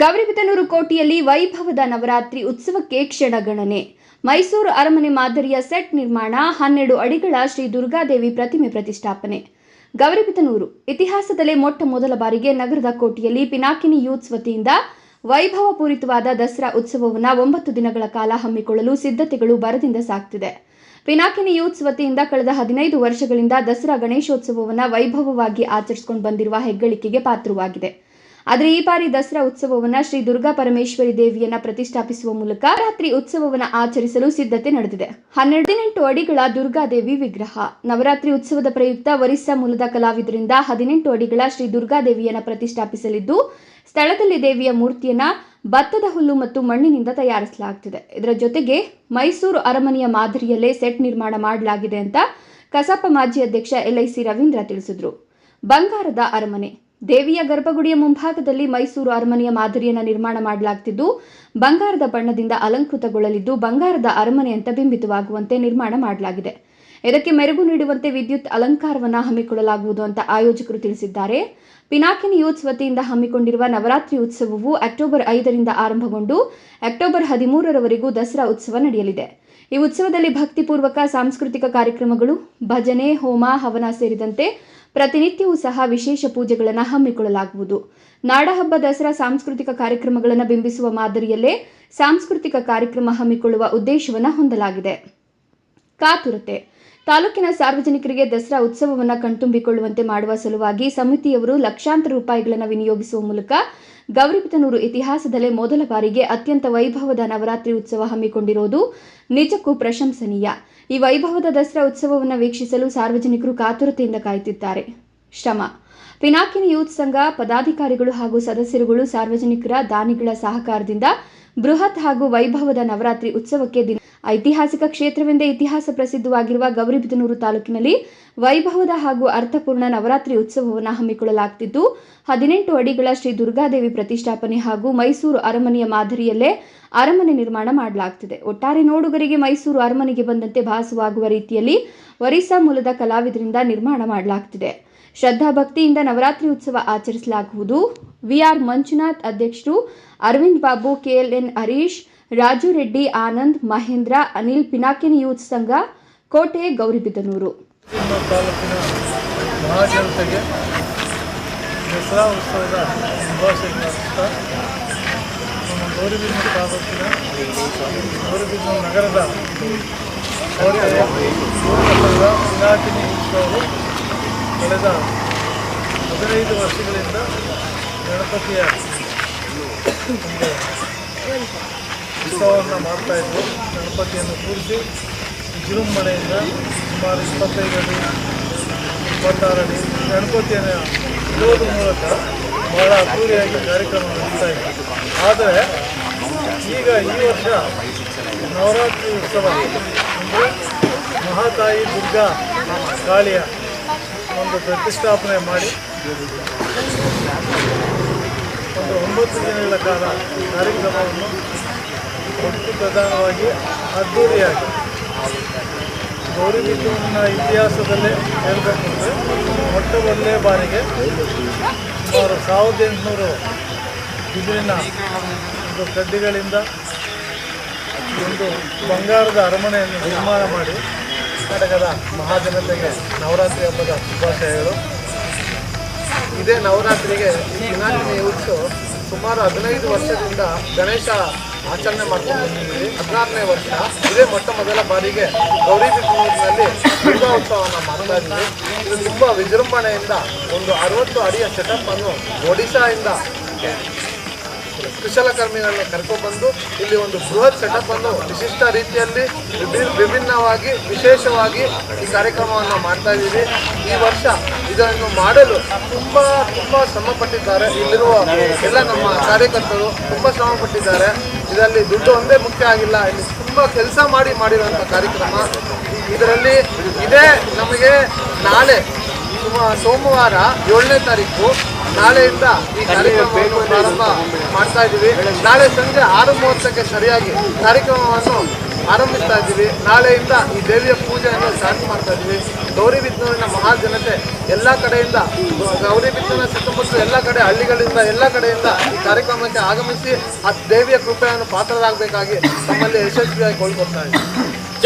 ಗೌರಿಬಿದನೂರು ಕೋಟಿಯಲ್ಲಿ ವೈಭವದ ನವರಾತ್ರಿ ಉತ್ಸವಕ್ಕೆ ಕ್ಷಣಗಣನೆ. ಮೈಸೂರು ಅರಮನೆ ಮಾದರಿಯ ಸೆಟ್ ನಿರ್ಮಾಣ ಹನ್ನೆರಡು ಅಡಿಗಳ ಶ್ರೀ ದುರ್ಗಾದೇವಿ ಪ್ರತಿಮೆ ಪ್ರತಿಷ್ಠಾಪನೆ. ಗೌರಿಬಿದನೂರು ಇತಿಹಾಸದಲ್ಲೇ ಮೊಟ್ಟ ಮೊದಲ ಬಾರಿಗೆ ನಗರದ ಕೋಟೆಯಲ್ಲಿ ಪಿನಾಕಿನಿ ಯೂತ್ಸ್ ವತಿಯಿಂದ ವೈಭವಪೂರಿತವಾದ ದಸರಾ ಉತ್ಸವವನ್ನು ಒಂಬತ್ತು ದಿನಗಳ ಕಾಲ ಹಮ್ಮಿಕೊಳ್ಳಲು ಸಿದ್ಧತೆಗಳು ಭರದಿಂದ ಸಾಗ್ತಿದೆ ಪಿನಾಕಿನಿ ಯೂತ್ಸ್ ವತಿಯಿಂದ ಕಳೆದ ಹದಿನೈದು ವರ್ಷಗಳಿಂದ ದಸರಾ ಗಣೇಶೋತ್ಸವವನ್ನು ವೈಭವವಾಗಿ ಆಚರಿಸಿಕೊಂಡು ಬಂದಿರುವ ಹೆಗ್ಗಳಿಕೆಗೆ ಪಾತ್ರವಾಗಿದೆ. ಆದರೆ ಈ ಬಾರಿ ದಸರಾ ಉತ್ಸವವನ್ನ ಶ್ರೀ ದುರ್ಗಾ ಪರಮೇಶ್ವರಿ ದೇವಿಯನ್ನ ಪ್ರತಿಷ್ಠಾಪಿಸುವ ಮೂಲಕ ರಾತ್ರಿ ಉತ್ಸವವನ್ನ ಆಚರಿಸಲು ಸಿದ್ಧತೆ ನಡೆದಿದೆ. ಹನ್ನೆರಡು ಹದಿನೆಂಟು ಅಡಿಗಳ ದುರ್ಗಾದೇವಿ ವಿಗ್ರಹ. ನವರಾತ್ರಿ ಉತ್ಸವದ ಪ್ರಯುಕ್ತ ಒರಿಸ್ಸಾ ಮೂಲದ ಕಲಾವಿದರಿಂದ ಹದಿನೆಂಟು ಅಡಿಗಳ ಶ್ರೀ ದುರ್ಗಾದೇವಿಯನ್ನ ಪ್ರತಿಷ್ಠಾಪಿಸಲಿದ್ದು, ಸ್ಥಳದಲ್ಲಿ ದೇವಿಯ ಮೂರ್ತಿಯನ್ನ ಭತ್ತದ ಹುಲ್ಲು ಮತ್ತು ಮಣ್ಣಿನಿಂದ ತಯಾರಿಸಲಾಗ್ತಿದೆ. ಇದರ ಜೊತೆಗೆ ಮೈಸೂರು ಅರಮನೆಯ ಮಾದರಿಯಲ್ಲೇ ಸೆಟ್ ನಿರ್ಮಾಣ ಮಾಡಲಾಗಿದೆ ಅಂತ ಕಸಾಪ ಮಾಜಿ ಅಧ್ಯಕ್ಷ ಎಲ್ಐಸಿ ರವೀಂದ್ರ ತಿಳಿಸಿದರು. ಬಂಗಾರದ ಅರಮನೆ. ದೇವಿಯ ಗರ್ಭಗುಡಿಯ ಮುಂಭಾಗದಲ್ಲಿ ಮೈಸೂರು ಅರಮನೆಯ ಮಾದರಿಯನ್ನು ನಿರ್ಮಾಣ ಮಾಡಲಾಗ್ತಿದ್ದು, ಬಂಗಾರದ ಬಣ್ಣದಿಂದ ಅಲಂಕೃತಗೊಳ್ಳಲಿದ್ದು, ಬಂಗಾರದ ಅರಮನೆ ಅಂತ ಬಿಂಬಿತವಾಗುವಂತೆ ನಿರ್ಮಾಣ ಮಾಡಲಾಗಿದೆ. ಇದಕ್ಕೆ ಮೆರುಗು ನೀಡುವಂತೆ ವಿದ್ಯುತ್ ಅಲಂಕಾರವನ್ನು ಹಮ್ಮಿಕೊಳ್ಳಲಾಗುವುದು ಅಂತ ಆಯೋಜಕರು ತಿಳಿಸಿದ್ದಾರೆ. ಪಿನಾಕಿನಿ ಯೂತ್ಸ್ ವತಿಯಿಂದ ಹಮ್ಮಿಕೊಂಡಿರುವ ನವರಾತ್ರಿ ಉತ್ಸವವು ಅಕ್ಟೋಬರ್ ಐದರಿಂದ ಆರಂಭಗೊಂಡು, ಅಕ್ಟೋಬರ್ ಹದಿಮೂರರವರೆಗೂ ದಸರಾ ಉತ್ಸವ ನಡೆಯಲಿದೆ. ಈ ಉತ್ಸವದಲ್ಲಿ ಭಕ್ತಿಪೂರ್ವಕ ಸಾಂಸ್ಕೃತಿಕ ಕಾರ್ಯಕ್ರಮಗಳು, ಭಜನೆ, ಹೋಮ, ಹವನ ಸೇರಿದಂತೆ ಪ್ರತಿನಿತ್ಯವೂ ಸಹ ವಿಶೇಷ ಪೂಜೆಗಳನ್ನು ಹಮ್ಮಿಕೊಳ್ಳಲಾಗುವುದು. ನಾಡಹಬ್ಬ ದಸರಾ ಸಾಂಸ್ಕೃತಿಕ ಕಾರ್ಯಕ್ರಮಗಳನ್ನು ಬಿಂಬಿಸುವ ಮಾದರಿಯಲ್ಲೇ ಸಾಂಸ್ಕೃತಿಕ ಕಾರ್ಯಕ್ರಮ ಹಮ್ಮಿಕೊಳ್ಳುವ ಉದ್ದೇಶವನ್ನು ಹೊಂದಲಾಗಿದೆ. ಕಾತುರತೆ ತಾಲೂಕಿನ ಸಾರ್ವಜನಿಕರಿಗೆ ದಸರಾ ಉತ್ಸವವನ್ನು ಕಣ್ತುಂಬಿಕೊಳ್ಳುವಂತೆ ಮಾಡುವ ಸಲುವಾಗಿ ಸಮಿತಿಯವರು ಲಕ್ಷಾಂತರ ರೂಪಾಯಿಗಳನ್ನು ವಿನಿಯೋಗಿಸುವ ಮೂಲಕ ಗೌರಿಬಿದನೂರು ಇತಿಹಾಸದಲ್ಲೇ ಮೊದಲ ಬಾರಿಗೆ ಅತ್ಯಂತ ವೈಭವದ ನವರಾತ್ರಿ ಉತ್ಸವ ಹಮ್ಮಿಕೊಂಡಿರುವುದು ನಿಜಕ್ಕೂ ಪ್ರಶಂಸನೀಯ. ಈ ವೈಭವದ ದಸರಾ ಉತ್ಸವವನ್ನು ವೀಕ್ಷಿಸಲು ಸಾರ್ವಜನಿಕರು ಕಾತುರತೆಯಿಂದ ಕಾಯುತ್ತಿದ್ದಾರೆ. ಶ್ರಮ. ಪಿನಾಕಿನಿ ಯೂತ್ ಸಂಘ, ಪದಾಧಿಕಾರಿಗಳು ಹಾಗೂ ಸದಸ್ಯರುಗಳು ಸಾರ್ವಜನಿಕರ ದಾನಿಗಳ ಸಹಕಾರದಿಂದ ಬೃಹತ್ ಹಾಗೂ ವೈಭವದ ನವರಾತ್ರಿ ಉತ್ಸವಕ್ಕೆ ದಿನ ಐತಿಹಾಸಿಕ ಕ್ಷೇತ್ರವೆಂದೇ ಇತಿಹಾಸ ಪ್ರಸಿದ್ಧವಾಗಿರುವ ಗೌರಿಬಿದನೂರು ತಾಲೂಕಿನಲ್ಲಿ ವೈಭವದ ಹಾಗೂ ಅರ್ಥಪೂರ್ಣ ನವರಾತ್ರಿ ಉತ್ಸವವನ್ನು ಹಮ್ಮಿಕೊಳ್ಳಲಾಗುತ್ತಿದ್ದು ಹದಿನೆಂಟು ಅಡಿಗಳ ಶ್ರೀ ದುರ್ಗಾದೇವಿ ಪ್ರತಿಷ್ಠಾಪನೆ ಹಾಗೂ ಮೈಸೂರು ಅರಮನೆಯ ಮಾದರಿಯಲ್ಲೇ ಅರಮನೆ ನಿರ್ಮಾಣ ಮಾಡಲಾಗುತ್ತಿದೆ ಒಟ್ಟಾರೆ ನೋಡುಗರಿಗೆ ಮೈಸೂರು ಅರಮನೆಗೆ ಬಂದಂತೆ ಭಾಸವಾಗುವ ರೀತಿಯಲ್ಲಿ ಒರಿಸ್ಸಾ ಮೂಲದ ಕಲಾವಿದರಿಂದ ನಿರ್ಮಾಣ ಮಾಡಲಾಗುತ್ತಿದೆ ಶ್ರದ್ಧಾ ಭಕ್ತಿಯಿಂದ ನವರಾತ್ರಿ ಉತ್ಸವ ಆಚರಿಸಲಾಗುವುದು. ವಿಆರ್ ಮಂಜುನಾಥ್ ಅಧ್ಯಕ್ಷರು, ಅರವಿಂದ್ ಬಾಬು ಕೆಎಲ್ಎನ್ ಹರೀಶ್ ರಾಜು ರೆಡ್ಡಿ, ಆನಂದ್, ಮಹೇಂದ್ರ, ಅನಿಲ್, ಪಿನಾಕಿನ್ ಯೂತ್ ಸಂಘ, ಕೋಟೆ, ಗೌರಿಬಿದನೂರು. ದಸರಾ ಉತ್ಸವದ ತಾಲೂಕಿನ ನಗರದ ಪಿನಾಕಿನಿ ಉತ್ಸವವು ಕಳೆದ ಹದಿನೈದು ವರ್ಷಗಳಿಂದ ಗಣಪತಿಯ ಉತ್ಸವವನ್ನು ಮಾಡ್ತಾ ಇದ್ದರು ಗಣಪತಿಯನ್ನು ಕೂರಿಸಿ ವಿಜೃಂಭಣೆಯಿಂದ ಸುಮಾರು ಇಪ್ಪತ್ತೈದು ಅಡಿ, ಇಪ್ಪತ್ತಾರು ಅಡಿ ಗಣಪತಿಯನ್ನು ಇಡೋದ್ರ ಮೂಲಕ ಬಹಳ ಅದ್ದೂರಿಯಾಗಿ ಕಾರ್ಯಕ್ರಮ ನಡೀತಾ ಇತ್ತು ಆದರೆ ಈಗ ಈ ವರ್ಷ ನವರಾತ್ರಿ ಉತ್ಸವ ಮಹಾತಾಯಿ ದುರ್ಗಾ ಕಾಳಿಯ ಒಂದು ಪ್ರತಿಷ್ಠಾಪನೆ ಮಾಡಿ ಒಂದು ಒಂಬತ್ತು ದಿನಗಳ ಕಾಲ ಕಾರ್ಯಕ್ರಮವನ್ನು ಒಟ್ಟು ಪ್ರಧಾನವಾಗಿ ಅದ್ದೂರಿಯಾಗಿ. ಗೌರಿಬಿದೂರಿನ ಇತಿಹಾಸದಲ್ಲೇ ಹೇಳಬೇಕಂದ್ರೆ ಮೊಟ್ಟ ಮೊದಲನೇ ಬಾರಿಗೆ ಸುಮಾರು ಸಾವಿರದ ಎಂಟುನೂರು ಬಿದಿರಿನ ಒಂದು ಕಡ್ಡಿಗಳಿಂದ ಒಂದು ಬಂಗಾರದ ಅರಮನೆಯನ್ನು ನಿರ್ಮಾಣ ಮಾಡಿ ಕರ್ನಾಟಕದ ಮಹಾಜನತೆಗೆ ನವರಾತ್ರಿ ಹಬ್ಬದ ಶುಭಾಶಯಗಳು ಇದೇ ನವರಾತ್ರಿಗೆ ಈ ಪಿನಾಕಿನಿ ಯೂತ್ಸು ಸುಮಾರು ಹದಿನೈದು ವರ್ಷದಿಂದ ಗಣೇಶ ಆಚರಣೆ ಮಾಡ್ತಾ ಇದ್ದೀವಿ ಹದಿನಾರನೇ ವರ್ಷ. ಇದೇ ಮೊಟ್ಟ ಮೊದಲ ಬಾರಿಗೆ ಗೌರಿಬಿದನೂರಿನಲ್ಲಿ ದುರ್ಗಾ ಉತ್ಸವವನ್ನು ಮಾಡ್ತಾ ಇದ್ದೀವಿ. ಇದು ತುಂಬ ವಿಜೃಂಭಣೆಯಿಂದ ಒಂದು ಅರವತ್ತು ಅಡಿಯ ಸೆಟಪ್ ಅನ್ನು ಒಡಿಶಾಯಿಂದ ಕುಶಲಕರ್ಮಿಗಳನ್ನ ಬಂದು ಇಲ್ಲಿ ಒಂದು ಬೃಹತ್ ಸೆಟಪ್ ಅನ್ನು ವಿಶಿಷ್ಟ ರೀತಿಯಲ್ಲಿ ವಿಭಿ- ವಿಭಿನ್ನವಾಗಿ, ವಿಶೇಷವಾಗಿ ಈ ಕಾರ್ಯಕ್ರಮವನ್ನು ಮಾಡ್ತಾ ಇದ್ದೀವಿ. ಈ ವರ್ಷ ಇದನ್ನು ಮಾಡಲು ತುಂಬ ತುಂಬ ಶ್ರಮಪಟ್ಟಿದ್ದಾರೆ. ಇಲ್ಲಿರುವ ಎಲ್ಲ ನಮ್ಮ ಕಾರ್ಯಕರ್ತರು ತುಂಬ ಶ್ರಮಪಟ್ಟಿದ್ದಾರೆ. ಇದರಲ್ಲಿ ದುಡ್ಡು ಒಂದೇ ಮುಖ್ಯ ಆಗಿಲ್ಲ. ಇಲ್ಲಿ ತುಂಬ ಕೆಲಸ ಮಾಡಿ ಮಾಡಿರುವಂಥ ಕಾರ್ಯಕ್ರಮ. ಇದರಲ್ಲಿ ಇದೇ ನಮಗೆ ನಾಳೆ ಸುಮ- ಸೋಮವಾರ ಏಳನೇ ತಾರೀಕು ನಾಳೆಯಿಂದ ಈ ಕಾರ್ಯಕ್ರಮವನ್ನು ಪ್ರಾರಂಭ ಮಾಡ್ತಾ ಇದ್ದೀವಿ. ನಾಳೆ ಸಂಜೆ ಆರು ಮೂವತ್ತಕ್ಕೆ ಸರಿಯಾಗಿ ಕಾರ್ಯಕ್ರಮವನ್ನು ಆರಂಭಿಸ್ತಾ ಇದ್ದೀವಿ. ನಾಳೆಯಿಂದ ಈ ದೇವಿಯ ಪೂಜೆಯನ್ನು ಸ್ಟಾರ್ಟ್ ಮಾಡ್ತಾ ಇದ್ದೀವಿ. ಮಹಾ ಮಹಾಜನತೆ ಎಲ್ಲ ಕಡೆಯಿಂದ ಗೌರಿ ಗೌರಿಬಿದನೂರಿನ ಸುತ್ತಮುತ್ತ ಎಲ್ಲ ಕಡೆ ಹಳ್ಳಿಗಳಿಂದ ಎಲ್ಲ ಕಡೆಯಿಂದ ಈ ಕಾರ್ಯಕ್ರಮಕ್ಕೆ ಆಗಮಿಸಿ ಆ ದೇವಿಯ ಕೃಪೆಯನ್ನು ಪಾತ್ರರಾಗಬೇಕಾಗಿ ನಮ್ಮಲ್ಲಿ ಯಶಸ್ವಿಯಾಗಿ ಕೊಳ್ಕೊಡ್ತಾ ಇದ್ದೀವಿ.